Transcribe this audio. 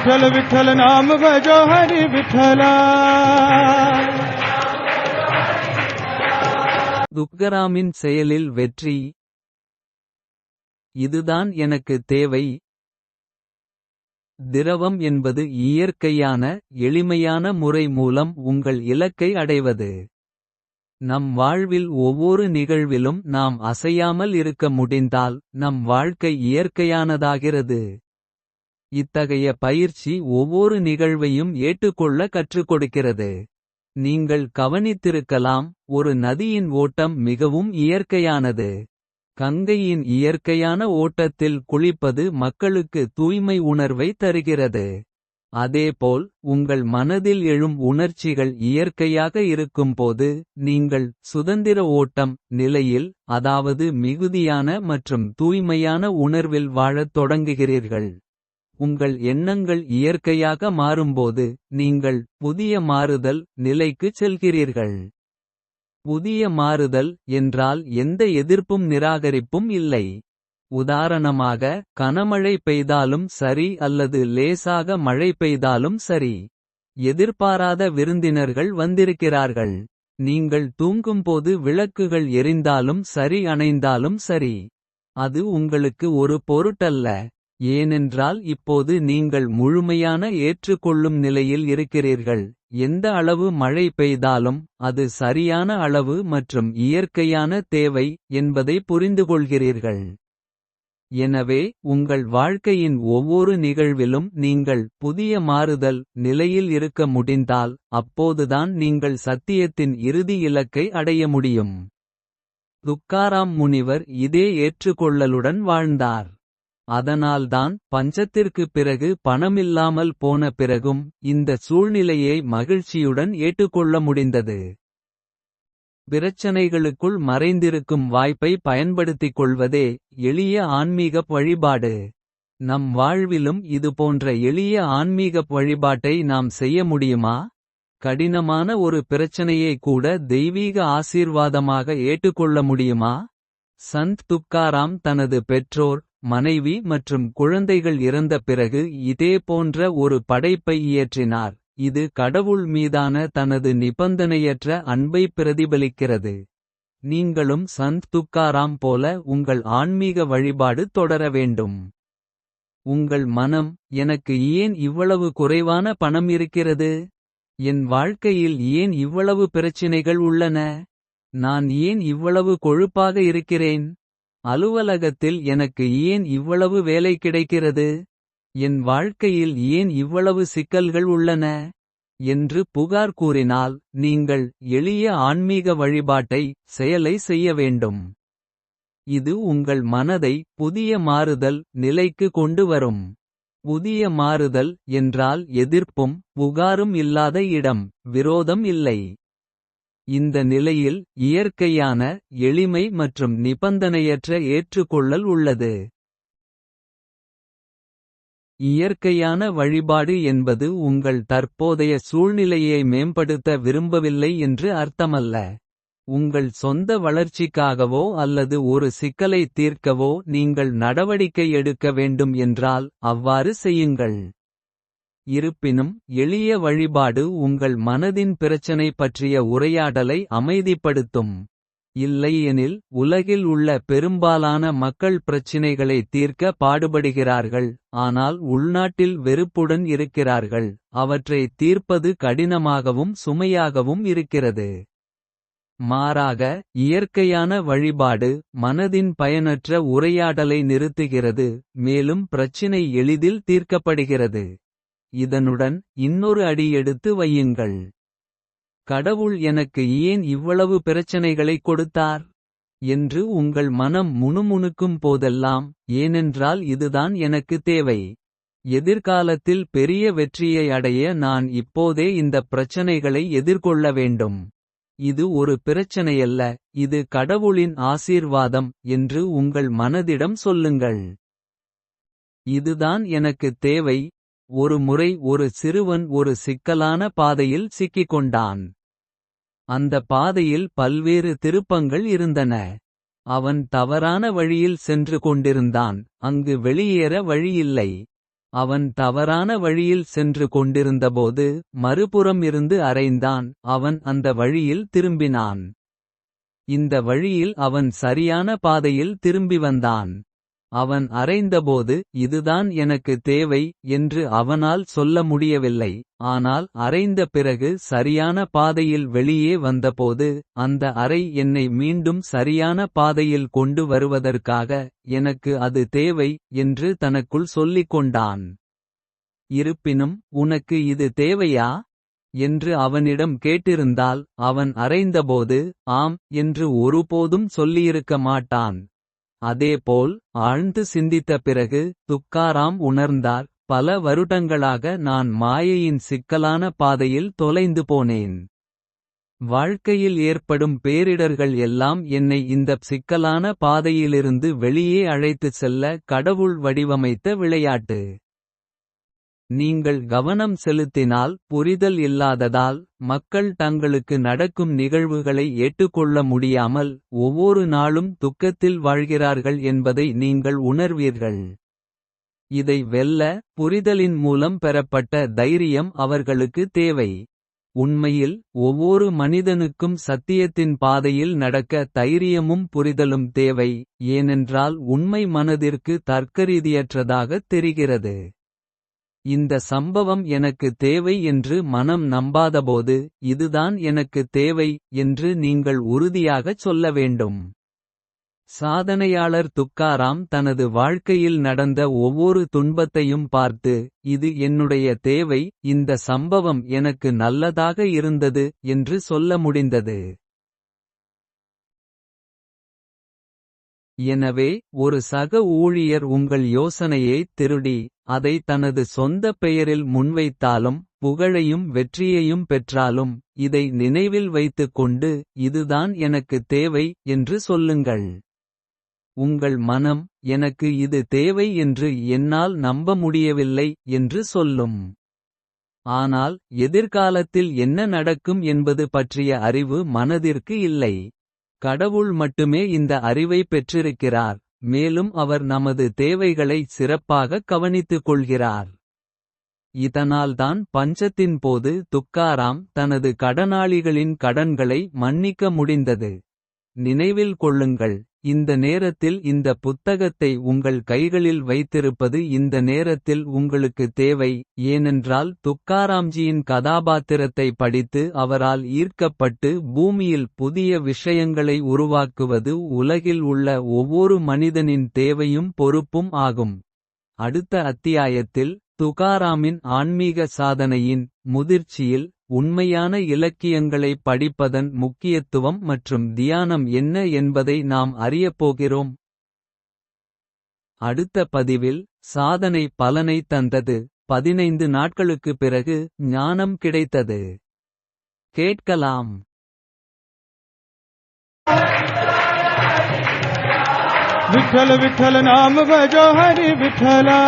विठ्ठल विठ्ठल नाम भजो हरि विठ्ठला துக்கராமின் செயலில் வெற்றி இதுதான் எனக்கு தேவை திரவம் என்பது இயற்கையான எளிமையான முறை மூலம் உங்கள் இலக்கை அடைவது நம் வாழ்வில் ஒவ்வொரு நிகழ்விலும் நாம் அசையாமல் இருக்க முடிந்தால் நம் வாழ்க்கை இயற்கையானதாகிறது இத்தகைய பயிற்சி ஒவ்வொரு நிகழ்வையும் ஏற்றுக்கொள்ள கற்றுக்கொடுக்கிறது. நீங்கள் கவனித்திருக்கலாம் ஒரு நதியின் ஓட்டம் மிகவும் இயற்கையானது. கங்கையின் இயற்கையான ஓட்டத்தில் குளிப்பது மக்களுக்கு தூய்மை உணர்வை தருகிறது. அதேபோல் உங்கள் மனதில் எழும் உணர்ச்சிகள் இயற்கையாக இருக்கும்போது நீங்கள் சுதந்திர ஓட்டம் நிலையில் அதாவது மிகுதியான மற்றும் தூய்மையான உணர்வில் வாழத் தொடங்குகிறீர்கள். உங்கள் எண்ணங்கள் இயற்கையாக மாறும்போது நீங்கள் புதிய மாறுதல் நிலைக்குச் செல்கிறீர்கள். புதிய மாறுதல் என்றால் எந்த எதிர்ப்பும் நிராகரிப்பும் இல்லை. உதாரணமாக கனமழை பெய்தாலும் சரி அல்லது லேசாக மழை பெய்தாலும் சரி. எதிர்பாராத விருந்தினர்கள் வந்திருக்கிறார்கள். நீங்கள் தூங்கும்போது விளக்குகள் எரிந்தாலும் சரி அணைந்தாலும் சரி. அது உங்களுக்கு ஒரு பொருட்டல்ல. ஏனென்றால் இப்போது நீங்கள் முழுமையான ஏற்றுக்கொள்ளும் நிலையில் இருக்கிறீர்கள். எந்த அளவு மழை பெய்தாலும் அது சரியான அளவு மற்றும் இயற்கையான தேவை என்பதை புரிந்துகொள்கிறீர்கள். எனவே உங்கள் வாழ்க்கையின் ஒவ்வொரு நிகழ்விலும் நீங்கள் புதிய மாறுதல் நிலையில் இருக்க முடிந்தால் அப்போதுதான் நீங்கள் சத்தியத்தின் இறுதி இலக்கை அடைய முடியும். துக்காராம் முனிவர் இதே ஏற்றுக்கொள்ளலுடன் வாழ்ந்தார். அதனால்தான் பஞ்சத்திற்குப் பிறகு பணமில்லாமல் போன பிறகும் இந்த சூழ்நிலையை மகிழ்ச்சியுடன் ஏற்றுக்கொள்ள முடிந்தது. பிரச்சனைகளுக்குள் மறைந்திருக்கும் வாய்ப்பை பயன்படுத்திக் கொள்வதே எளிய ஆன்மீக வழிபாடு. நம் வாழ்விலும் இதுபோன்ற எளிய ஆன்மீக வழிபாட்டை நாம் செய்ய முடியுமா? கடினமான ஒரு பிரச்சனையை கூட தெய்வீக ஆசீர்வாதமாக ஏற்றுக்கொள்ள முடியுமா? சந்த் துக்காராம் தனது பெற்றோர் மனைவி மற்றும் குழந்தைகள் இறந்த பிறகு இதே போன்ற ஒரு படைப்பை இயற்றினார். இது கடவுள் மீதான தனது நிபந்தனையற்ற அன்பை பிரதிபலிக்கிறது. நீங்களும் சந்த் துக்காராம் போல உங்கள் ஆன்மீக வழிபாடு தொடர வேண்டும். உங்கள் மனம் எனக்கு ஏன் இவ்வளவு குறைவான பணம் இருக்கிறது? என் வாழ்க்கையில் ஏன் இவ்வளவு பிரச்சினைகள் உள்ளன? நான் ஏன் இவ்வளவு கொழுப்பாக இருக்கிறேன்? அலுவலகத்தில் எனக்கு ஏன் இவ்வளவு வேலை கிடைக்கிறது? என் வாழ்க்கையில் ஏன் இவ்வளவு சிக்கல்கள் உள்ளன? என்று புகார் கூறினால் நீங்கள் எளிய ஆன்மீக வழிபாட்டை செயலை செய்ய வேண்டும். இது உங்கள் மனதை புதிய மாறுதல் நிலைக்கு கொண்டு வரும். புதிய மாறுதல் என்றால் எதிர்ப்பும் புகாரும் இல்லாத இடம் விரோதம் இல்லை. இந்த நிலையில் இயற்கையான எளிமை மற்றும் நிபந்தனையற்ற ஏற்றுக்கொள்ளல் உள்ளது. இயற்கையான வழிபாடு என்பது உங்கள் தற்போதைய சூழ்நிலையை மேம்படுத்த விரும்பவில்லை என்று அர்த்தமல்ல. உங்கள் சொந்த வளர்ச்சிக்காகவோ அல்லது ஒரு சிக்கலை தீர்க்கவோ நீங்கள் நடவடிக்கை எடுக்க வேண்டும் என்றால் அவ்வாறு செய்யுங்கள். இருப்பினும் எளிய வழிபாடு உங்கள் மனதின் பிரச்சனை பற்றிய உரையாடலை அமைதிப்படுத்தும். இல்லையெனில் உலகில் உள்ள பெரும்பாலான மக்கள் பிரச்சினைகளை தீர்க்க பாடுபடுகிறார்கள் ஆனால் உள்நாட்டில் வெறுப்புடன் இருக்கிறார்கள் அவற்றை தீர்ப்பது கடினமாகவும் சுமையாகவும் இருக்கிறது. மாறாக இயற்கையான வழிபாடு மனதின் பயனற்ற உரையாடலை நிறுத்துகிறது மேலும் பிரச்சினை எளிதில் தீர்க்கப்படுகிறது. இதனுடன் இன்னொரு அடி எடுத்து வையுங்கள். கடவுள் எனக்கு ஏன் இவ்வளவு பிரச்சனைகளை கொடுத்தார்? என்று உங்கள் மனம் முணுமுணுக்கும் போதெல்லாம் ஏனென்றால் இதுதான் எனக்கு தேவை. எதிர்காலத்தில் பெரிய வெற்றியை அடைய நான் இப்போதே இந்த பிரச்சனைகளை எதிர்கொள்ள வேண்டும். இது ஒரு பிரச்சனையல்ல இது கடவுளின் ஆசீர்வாதம் என்று உங்கள் மனதிடம் சொல்லுங்கள். இதுதான் எனக்கு தேவை ஒரு முறை ஒரு சிறுவன் ஒரு சிக்கலான பாதையில் சிக்கிக்கொண்டான். அந்த பாதையில் பல்வேறு திருப்பங்கள் இருந்தன. அவன் தவறான வழியில் சென்று கொண்டிருந்தான். அங்கு வெளியேற வழியில்லை. அவன் தவறான வழியில் சென்று கொண்டிருந்தபோது மறுபுறம் இருந்து அறைந்தான். அவன் அந்த வழியில் திரும்பினான். இந்த வழியில் அவன் சரியான பாதையில் திரும்பி வந்தான். அவன் அறைந்தபோது இதுதான் எனக்கு தேவை என்று அவனால் சொல்ல முடியவில்லை. ஆனால் அறைந்த பிறகு சரியான பாதையில் வெளியே வந்தபோது அந்த அறை என்னை மீண்டும் சரியான பாதையில் கொண்டு வருவதற்காக எனக்கு அது தேவை என்று தனக்குள் சொல்லிக் கொண்டான். இருப்பினும் உனக்கு இது தேவையா என்று அவனிடம் கேட்டிருந்தால் அவன் அறைந்தபோது ஆம் என்று ஒருபோதும் சொல்லியிருக்க மாட்டான். அதேபோல் ஆழ்ந்து சிந்தித்த பிறகு துக்காராம் உணர்ந்தார் பல வருடங்களாக நான் மாயையின் சிக்கலான பாதையில் தொலைந்து போனேன். வாழ்க்கையில் ஏற்படும் பேரிடர்கள் எல்லாம் என்னை இந்த சிக்கலான பாதையிலிருந்து வெளியே அழைத்துச் செல்ல கடவுள் வடிவமைத்த விளையாட்டு. நீங்கள் கவனம் செலுத்தினால் புரிதல் இல்லாததால் மக்கள் தங்களுக்கு நடக்கும் நிகழ்வுகளை ஏற்றுக்கொள்ள முடியாமல் ஒவ்வொரு நாளும் துக்கத்தில் வாழ்கிறார்கள் என்பதை நீங்கள் உணர்வீர்கள். இதை வெல்ல புரிதலின் மூலம் பெறப்பட்ட தைரியம் அவர்களுக்கு தேவை. உண்மையில் ஒவ்வொரு மனிதனுக்கும் சத்தியத்தின் பாதையில் நடக்க தைரியமும் புரிதலும் தேவை ஏனென்றால் உண்மை மனதிற்கு தர்க்கரீதியற்றதாகத் தெரிகிறது. இந்த சம்பவம் எனக்கு தேவை என்று மனம் நம்பாதபோது இதுதான் எனக்கு தேவை என்று நீங்கள் உறுதியாகச் சொல்ல வேண்டும். சாதனையாளர் துக்காராம் தனது வாழ்க்கையில் நடந்த ஒவ்வொரு துன்பத்தையும் பார்த்து இது என்னுடைய தேவை இந்த சம்பவம் எனக்கு நல்லதாக இருந்தது என்று சொல்ல முடிந்தது. எனவே ஒரு சக ஊழியர் உங்கள் யோசனையை திருடி அதை தனது சொந்த பெயரில் முன்வைத்தாலும் புகழையும் வெற்றியையும் பெற்றாலும் இதை நினைவில் வைத்துக் கொண்டு இதுதான் எனக்கு தேவை என்று சொல்லுங்கள். உங்கள் மனம் எனக்கு இது தேவை என்று என்னால் நம்ப முடியவில்லை என்று சொல்லும். ஆனால் எதிர்காலத்தில் என்ன நடக்கும் என்பது பற்றிய அறிவு மனதிற்கு இல்லை. கடவுள் மட்டுமே இந்த அறிவை பெற்றிருக்கிறார் மேலும் அவர் நமது தேவைகளை சிறப்பாக கவனித்துக் கொள்கிறார். இதனால்தான் பஞ்சத்தின் போது துக்காராம் தனது கடனாளிகளின் கடன்களை மன்னிக்க முடிந்தது. நினைவில் கொள்ளுங்கள் இந்த நேரத்தில் இந்த புத்தகத்தை உங்கள் கைகளில் வைத்திருப்பது இந்த நேரத்தில் உங்களுக்கு தேவை ஏனென்றால் துக்காராம்ஜியின் கதாபாத்திரத்தை படித்து அவரால் ஈர்க்கப்பட்டு பூமியில் புதிய விஷயங்களை உருவாக்குவது உலகில் உள்ள ஒவ்வொரு மனிதனின் தேவையும் பொறுப்பும் ஆகும். அடுத்த அத்தியாயத்தில் துகாராமின் ஆன்மீக சாதனையின் முதிர்ச்சியில் உண்மையான இலக்கியங்களை படிப்பதன் முக்கியத்துவம் மற்றும் தியானம் என்ன என்பதை நாம் அறியப்போகிறோம். அடுத்த பதிவில் சாதனை பலனை தந்தது பதினைந்து நாட்களுக்கு பிறகு ஞானம் கிடைத்தது. கேட்கலாம். விட்டல விட்டல நாம விட்டலா